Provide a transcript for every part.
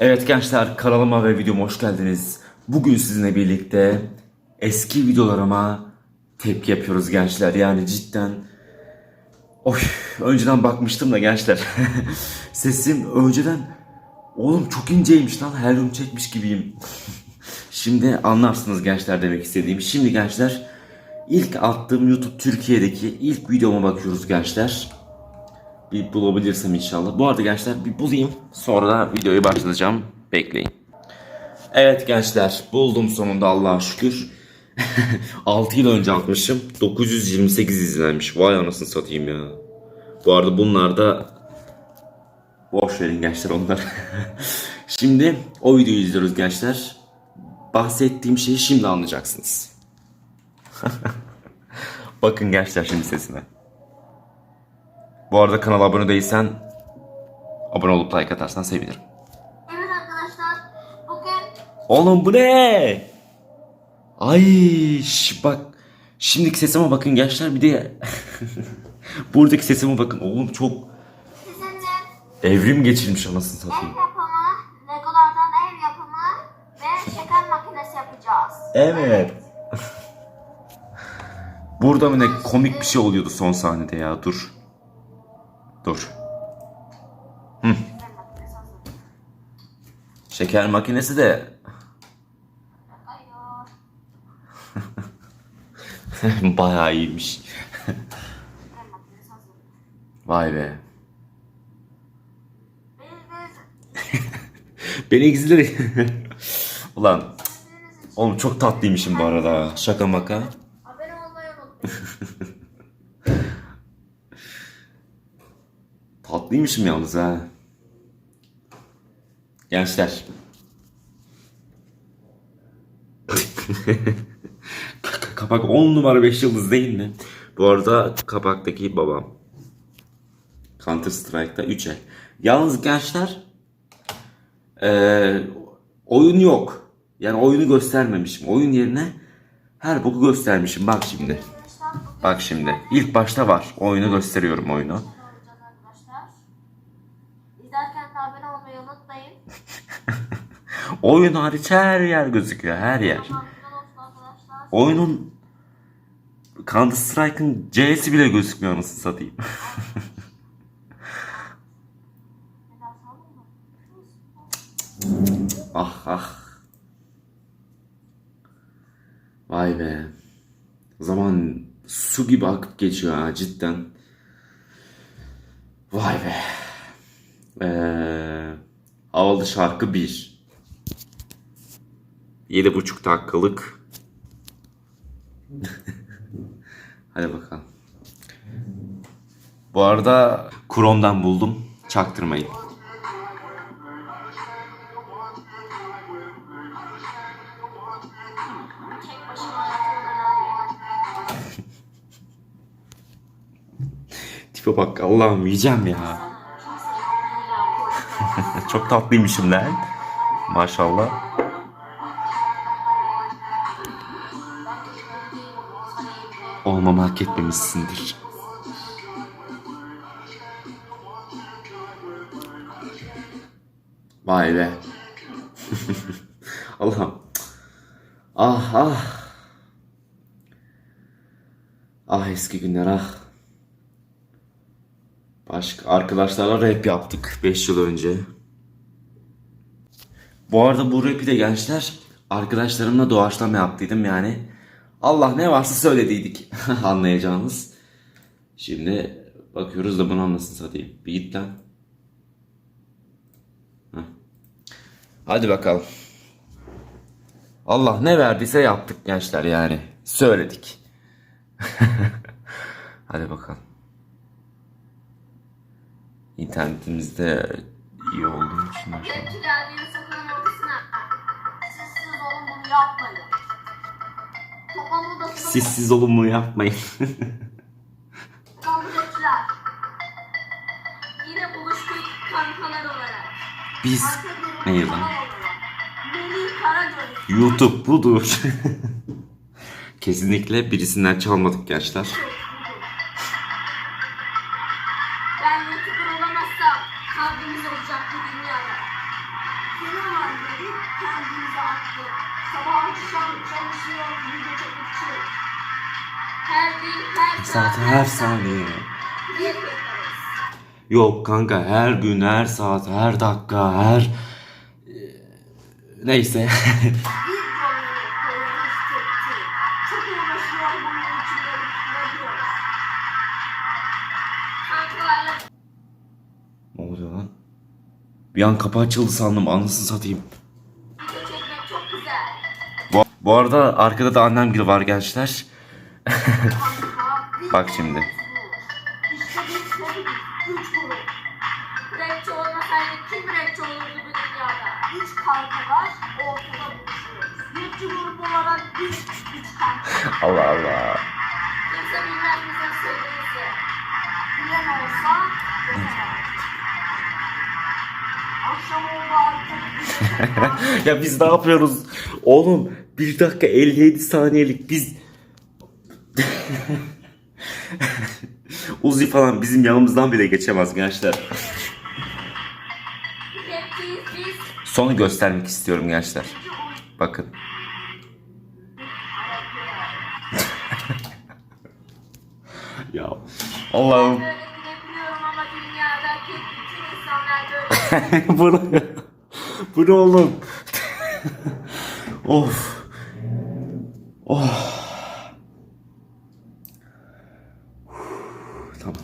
Evet gençler kanalıma ve videoma hoş geldiniz. Bugün sizinle birlikte eski videolarıma tepki yapıyoruz gençler. Yani cidden Oy, önceden bakmıştım da gençler. Sesim önceden oğlum çok inceymiş lan her gün çekmiş gibiyim. Şimdi anlarsınız gençler demek istediğim. Şimdi gençler ilk attığım YouTube Türkiye'deki ilk videoma bakıyoruz gençler. Bir bulabilirsem inşallah. Bu arada gençler bir bulayım. Sonra da videoyu başlatacağım. Bekleyin. Evet gençler buldum sonunda Allah'a şükür. 6 yıl önce atmışım. 928 izlenmiş. Vay anasını satayım ya. Bu arada bunlar da boş verin gençler onlar. şimdi o videoyu izliyoruz gençler. Bahsettiğim şeyi şimdi anlayacaksınız. Bakın gençler şimdi sesine. Bu arada kanala abone değilsen abone olup like atarsan sevinirim. Evet arkadaşlar bugün Oğlum bu ne? Ay şş, bak. Şimdiki sesime bakın gençler bir de buradaki sesime bakın. Oğlum çok sizinle evrim geçirmiş anasını ev satayım. yapımı, legolardan ev yapımı ve şeker makinesi yapacağız. Evet. Burada mı ne komik bir şey oluyordu son sahnede ya dur. Dur. Şeker makinesi hazır. Şeker makinesi de bayağı iyiymiş. Vay be. Beni ikizleri. Ulan oğlum çok tatlıymışım bu arada. Şaka maka. Tatlıymışım yalnız ha. Gençler. Kapak 10 numara 5 yıldız değil mi? Bu arada kapaktaki babam. Counter Strike'da 3'e. Yalnız gençler eee, oyun yok. Yani oyunu göstermemişim. Oyun yerine her boku göstermişim. Bak şimdi. Bak şimdi. İlk başta var. Oyunu gösteriyorum oyunu. ne olacak arkadaşlar? İzlerken de abone olmayı unutmayın. Oyun hariç her yer gözüküyor. Her yer. Oyunun Counter Strike'ın C'si bile gözükmüyor anasını satayım. Ah ah. Vay be. Zaman su gibi akıp geçiyor ha cidden. Vay be. Ee, havalı şarkı 1. 7,5 dakikalık. Hadi bakalım. Bu arada Chrome'dan buldum. Çaktırmayın. Tipe bak Allah'ım yiyeceğim ya. Çok tatlıymışım lan. Maşallah. Olmamı hak etmemişsindir. Vay be. Allah'ım. Ah ah. Ah eski günler ah. Başka arkadaşlarla rap yaptık 5 yıl önce. Bu arada bu rapi de gençler arkadaşlarımla doğaçlama yaptıydım yani. Allah ne varsa söylediydik anlayacağınız. Şimdi bakıyoruz da bunu anlasın satayım. Bir git lan. Heh. Hadi bakalım. Allah ne verdiyse yaptık gençler yani. Söyledik. Hadi bakalım. İnternetimizde iyi olduğu için maşallah. Bir sokağın ortasına. Sessiz olun bunu yapmayın. Odasına Sissiz olun bunu yapmayın. kaldırıcılar. Yine buluştuk kankalar olarak. Biz Neyi lan? YouTube budur. Kesinlikle birisinden çalmadık gençler. Ben YouTuber olamazsam kavgamız olacak bu dünyada. Denemem dedik, kendimize attık. Sabah akşam çalışıyor, video çekmek için. Her gün, her saat, her saniye. Yok kanka her gün, her saat, her dakika, her... Neyse. Bir an kapı açıldı sandım anasını satayım. Bu, bu arada arkada da annem gibi var gençler. Bak şimdi. Allah Allah. Kimse bilmez bizim sırrımızı. Bilen olsa. Ya biz ne yapıyoruz? Oğlum 1 dakika 57 saniyelik biz Uzi falan bizim yanımızdan bile geçemez gençler. Sonu göstermek istiyorum gençler. Bakın. ya Allah'ım. bu ne? Oğlum? of. Oh. Tamam.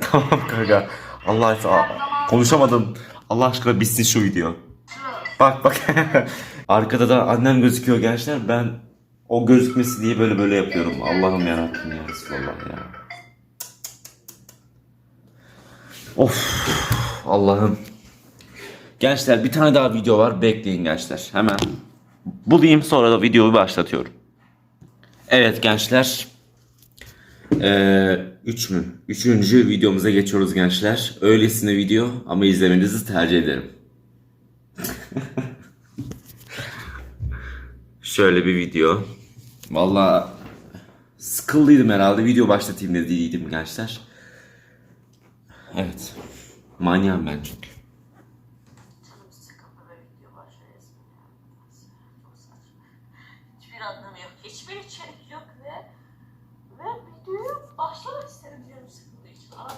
Tamam kanka. Allah aşkına konuşamadım. Allah aşkına bitsin şu video. Bak bak. Arkada da annem gözüküyor gençler. Ben o gözükmesi diye böyle böyle yapıyorum. Allah'ım yarabbim ya Resulallah ya. Of. Allah'ım. Gençler bir tane daha video var. Bekleyin gençler. Hemen bulayım sonra da videoyu başlatıyorum. Evet gençler. Ee, üç mü? Üçüncü videomuza geçiyoruz gençler. Öylesine video ama izlemenizi tercih ederim. Şöyle bir video. Valla sıkıldıydım herhalde. Video başlatayım dediydim gençler. Evet. Manyağım ben çünkü. Hiçbir anlamı yok. Hiçbir içerik yok ve ve videoyu başlamak sıkıldığı için. Aa.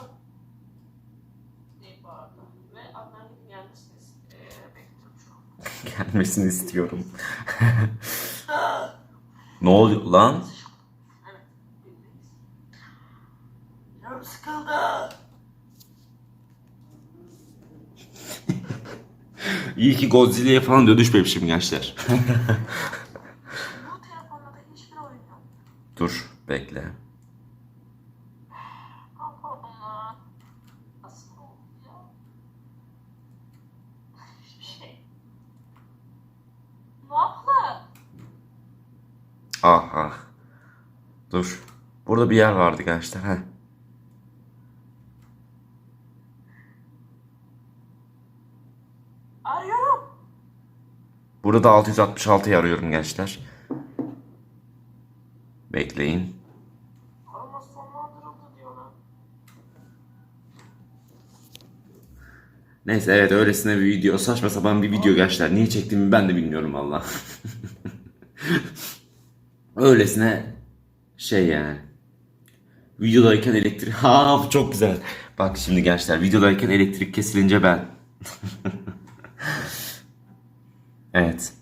Ve anneannemin gelmesini eee bekliyorum şu an. Gelmesini istiyorum. ne oluyor lan? Canım sıkıldı. İyi ki Godzilla'ya falan dönüşmemişim gençler. Bu telefonda da hiçbir oyun yok. Dur bekle. Allah. Nasıl oldu ya? Hiçbir şey. Ne yaptı? Ah ah. Dur. Burada bir yer vardı gençler. Heh. Arıyorum. Burada da 666'yı arıyorum gençler. Bekleyin. Neyse evet öylesine bir video. Saçma sapan bir video gençler. Niye çektiğimi ben de bilmiyorum valla. öylesine şey yani. Videodayken elektrik... Ha bu çok güzel. Bak şimdi gençler videodayken elektrik kesilince ben. evet.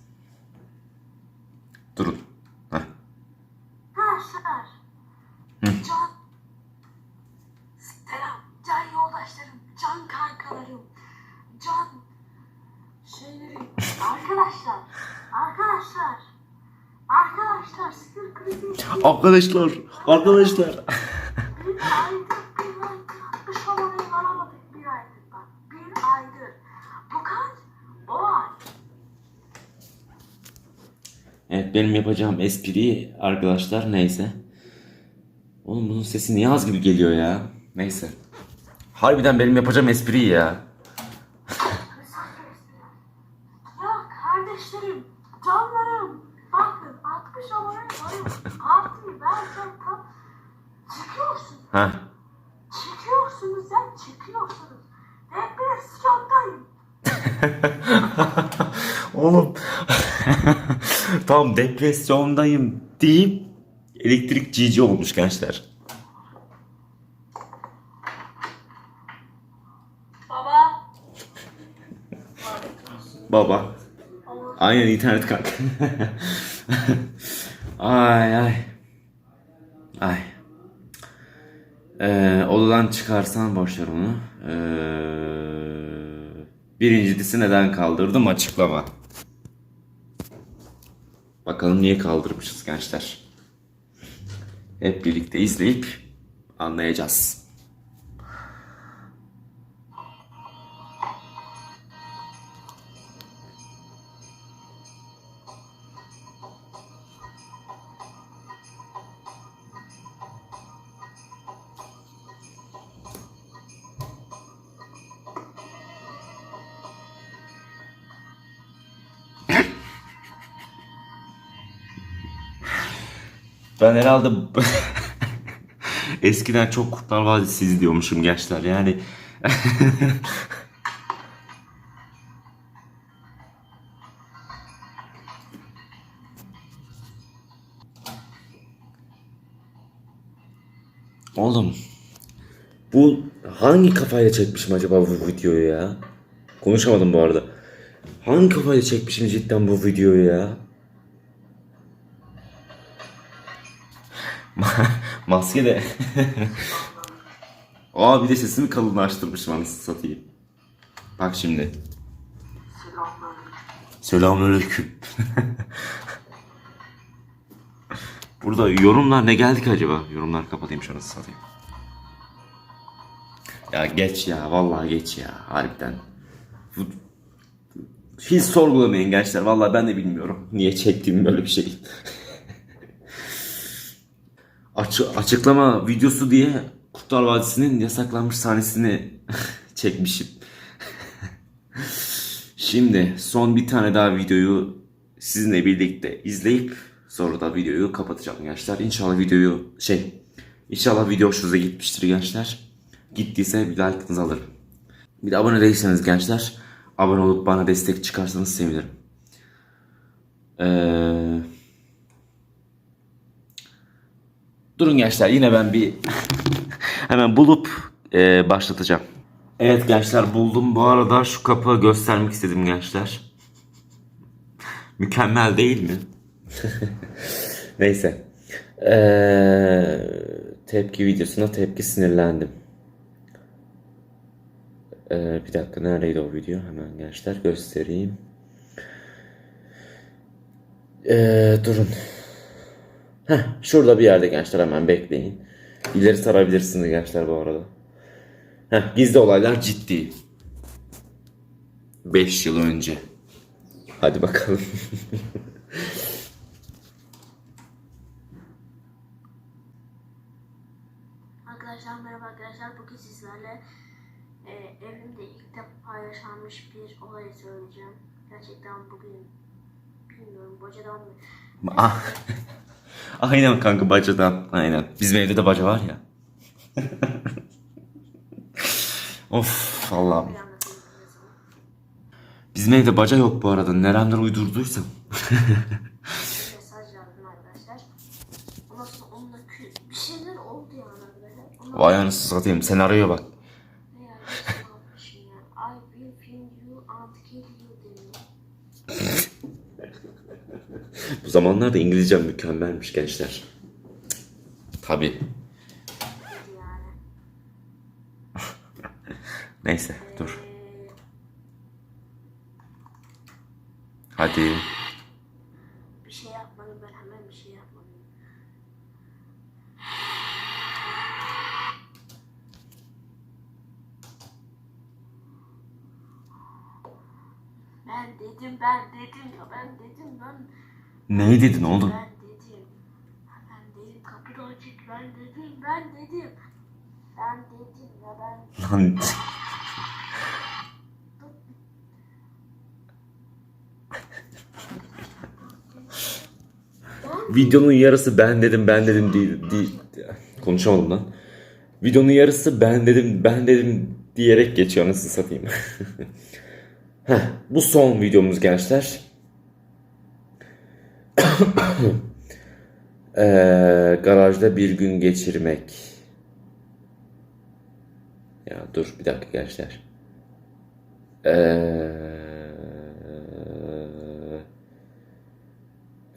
Durun. Heh. Can. Selam. Can yoldaşlarım. Can kankalarım. Can. Şeylerim. Arkadaşlar. Arkadaşlar. Arkadaşlar sinir krizi. Arkadaşlar, arkadaşlar. Bir aydır bir aydır varamadık bir aydır bak. Bir aydır. Bu kaç? O ay. Evet benim yapacağım espri arkadaşlar neyse. Oğlum bunun sesi niye az gibi geliyor ya? Neyse. Harbiden benim yapacağım espri ya. Ya kardeşlerim, canlarım, Bakın 60 abone koyun. Partiyi verecekten çıkıyorsunuz. Heh. Çıkıyorsunuz ya çıkıyorsunuz. Ben bir skandayım. Oğlum tam depresyondayım deyip elektrik cici olmuş gençler. Baba. Baba. Aynen internet kanka. ay ay. Ay. Ee, odadan çıkarsan boşver onu. Ee, birincisi neden kaldırdım açıklama. Bakalım niye kaldırmışız gençler. Hep birlikte izleyip anlayacağız. Ben herhalde eskiden çok Kurtlar Vadisi izliyormuşum gençler yani. Oğlum bu hangi kafayla çekmişim acaba bu videoyu ya? Konuşamadım bu arada. Hangi kafayla çekmişim cidden bu videoyu ya? Maske de. Aa bir de sesimi kalınlaştırmışım anasını satayım. Bak şimdi. Selamünaleyküm. Burada yorumlar ne geldik acaba? Yorumlar kapatayım şunu satayım. Ya geç ya vallahi geç ya harbiden. Hiç sorgulamayın gençler. Vallahi ben de bilmiyorum niye çektiğim böyle bir şey. Açı- açıklama videosu diye Kurtlar Vadisi'nin yasaklanmış sahnesini çekmişim. Şimdi son bir tane daha videoyu sizinle birlikte izleyip sonra da videoyu kapatacağım gençler. İnşallah videoyu şey inşallah video hoşunuza gitmiştir gençler. Gittiyse bir like'ınızı alırım. Bir de abone değilseniz gençler abone olup bana destek çıkarsanız sevinirim. Eee Durun gençler yine ben bir hemen bulup e, başlatacağım. Evet gençler buldum. Bu arada şu kapı göstermek istedim gençler. Mükemmel değil mi? Neyse. Ee, tepki videosuna tepki sinirlendim. Ee, bir dakika neredeydi o video? Hemen gençler göstereyim. Ee, durun. Heh, şurada bir yerde gençler hemen bekleyin. İleri sarabilirsiniz gençler bu arada. Heh, gizli olaylar ciddi. 5 yıl önce. Hadi bakalım. Arkadaşlar merhaba arkadaşlar. Bugün sizlerle e, evimde ilk defa yaşanmış bir olayı söyleyeceğim. Gerçekten bugün bilmiyorum bacadan mı? Ah. Aynen kanka bacadan. Aynen. Bizim evde de baca var ya. of Allah'ım. Bizim evde baca yok bu arada. Neremden uydurduysam. Vay anasını satayım. Senaryoya bak. Ne yani işte ne yapmışım yani. I will film you and kill you deniyor. Bu zamanlarda İngilizcem mükemmelmiş gençler. Tabi. Neyse dur. Hadi. bir şey yapmadım ben hemen bir şey yapmadım. Ben dedim ben dedim ya ben dedim ben Ne dedin oğlum? ben dedim. Ben dedim kapı da açık ben dedim ben dedim. Ben dedim ya ben Lan. Videonun yarısı ben dedim ben dedim değil, değil. Konuşamadım lan. Videonun yarısı ben dedim ben dedim diyerek geçiyor nasıl satayım. Heh, bu son videomuz gençler. Ee, garajda bir gün geçirmek. Ya dur bir dakika gençler. Ee,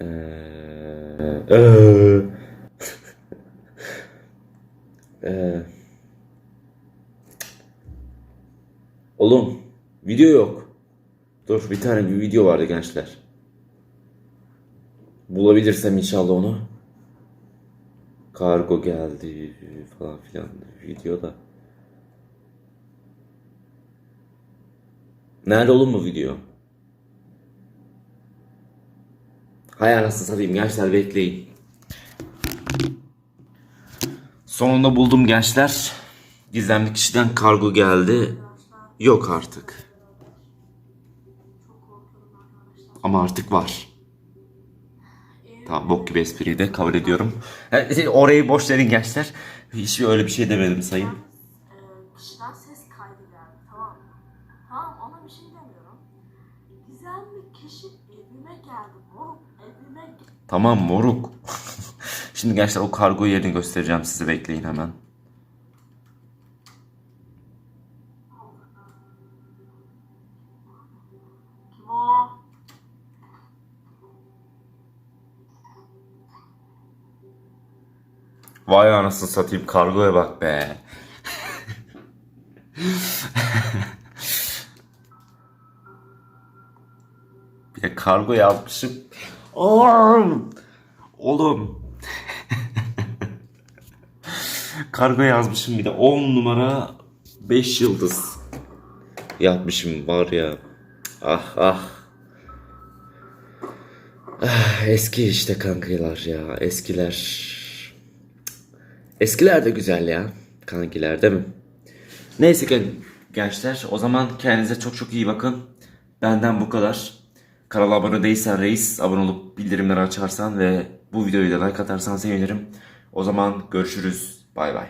ee, ee, ee. Oğlum video yok. Dur bir tane bir video vardı gençler. Bulabilirsem inşallah onu. Kargo geldi falan filan videoda. Nerede oğlum bu video? Hay anasını satayım gençler bekleyin. Sonunda buldum gençler. Gizemli kişiden kargo geldi. Yok artık. Ama artık var. Tamam bok gibi espriyi de kabul ediyorum. Ha, Orayı boş verin gençler. Hiç öyle bir şey demedim sayın. Ee, kişiden ses kaydı geldi tamam mı? Tamam ona bir şey demiyorum. Gizemli kişi evime geldi moruk evime. Tamam moruk. Şimdi gençler o kargo yerini göstereceğim size bekleyin hemen. Kim o? Vay anasını satayım kargoya bak be. De kargo yazmışım. Oğlum. Oğlum. kargo yazmışım bir de 10 numara 5 yıldız. Yapmışım var ya. Ah ah. Ah, eski işte kankiler ya eskiler. Eskiler de güzel ya. Kankiler değil mi? Neyse gen- gençler o zaman kendinize çok çok iyi bakın. Benden bu kadar. Kanala abone değilsen reis abone olup bildirimleri açarsan ve bu videoyu da like atarsan sevinirim. O zaman görüşürüz. Bay bay.